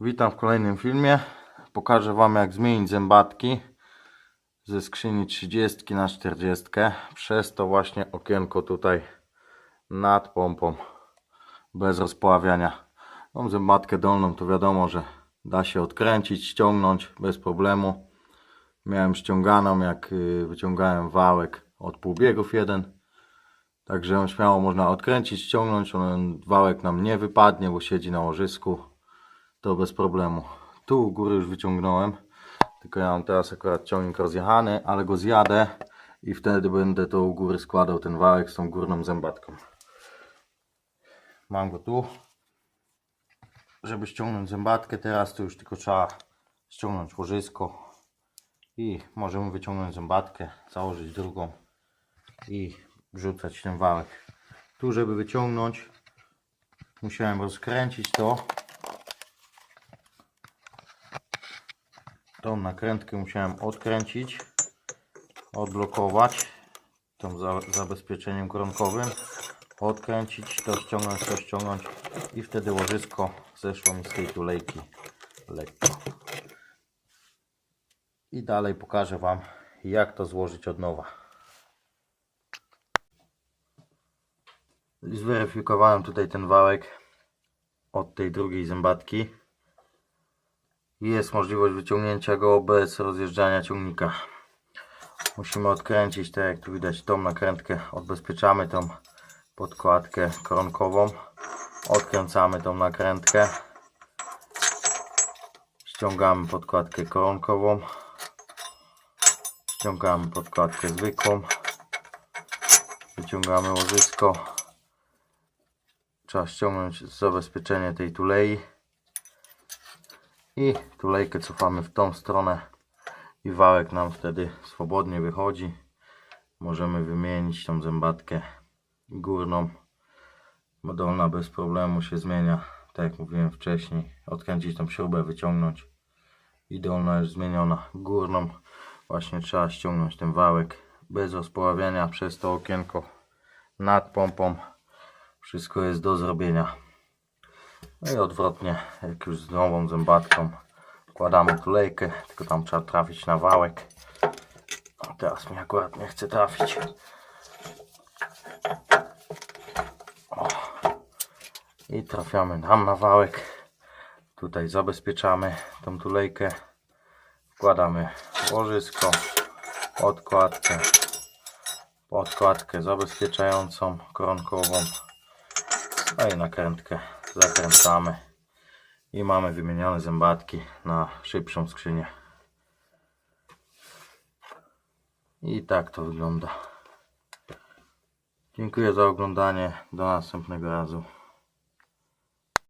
Witam w kolejnym filmie. Pokażę Wam jak zmienić zębatki ze skrzyni 30 na 40 przez to właśnie okienko tutaj nad pompą bez rozpławiania. Tą zębatkę dolną to wiadomo, że da się odkręcić, ściągnąć bez problemu. Miałem ściąganą jak y, wyciągałem wałek od półbiegów jeden. Także ją śmiało można odkręcić, ściągnąć. On, wałek nam nie wypadnie, bo siedzi na łożysku. To bez problemu. Tu u góry już wyciągnąłem. Tylko ja mam teraz akurat ciągnik rozjechany, ale go zjadę i wtedy będę to u góry składał ten wałek z tą górną zębatką. Mam go tu. Żeby ściągnąć zębatkę, teraz to już tylko trzeba ściągnąć łożysko i możemy wyciągnąć zębatkę, założyć drugą i wrzucać ten wałek. Tu, żeby wyciągnąć, musiałem rozkręcić to. Tą nakrętkę musiałem odkręcić, odblokować tą za, zabezpieczeniem koronkowym, odkręcić, to ściągnąć, to ściągnąć i wtedy łożysko zeszło mi z tej tulejki lekko. I dalej pokażę Wam jak to złożyć od nowa. Zweryfikowałem tutaj ten wałek od tej drugiej zębatki. Jest możliwość wyciągnięcia go bez rozjeżdżania ciągnika. Musimy odkręcić, tak jak tu widać, tą nakrętkę. Odbezpieczamy tą podkładkę koronkową. Odkręcamy tą nakrętkę. Ściągamy podkładkę koronkową. Ściągamy podkładkę zwykłą. Wyciągamy łożysko. Trzeba ściągnąć zabezpieczenie tej tulei. I tulejkę cofamy w tą stronę. I wałek nam wtedy swobodnie wychodzi. Możemy wymienić tą zębatkę górną. Bo dolna bez problemu się zmienia. Tak jak mówiłem wcześniej. Odkręcić tą śrubę, wyciągnąć. I dolna już zmieniona. Górną właśnie trzeba ściągnąć ten wałek bez rozpoławiania przez to okienko nad pompą wszystko jest do zrobienia no i odwrotnie jak już z nową zębatką wkładamy tulejkę tylko tam trzeba trafić na wałek. A teraz mi akurat nie chce trafić. O. i trafiamy tam na wałek. Tutaj zabezpieczamy tą tulejkę. Wkładamy łożysko podkładkę podkładkę zabezpieczającą koronkową no i nakrętkę zakręcamy. I mamy wymienione zębatki na szybszą skrzynię. I tak to wygląda. Dziękuję za oglądanie. Do następnego razu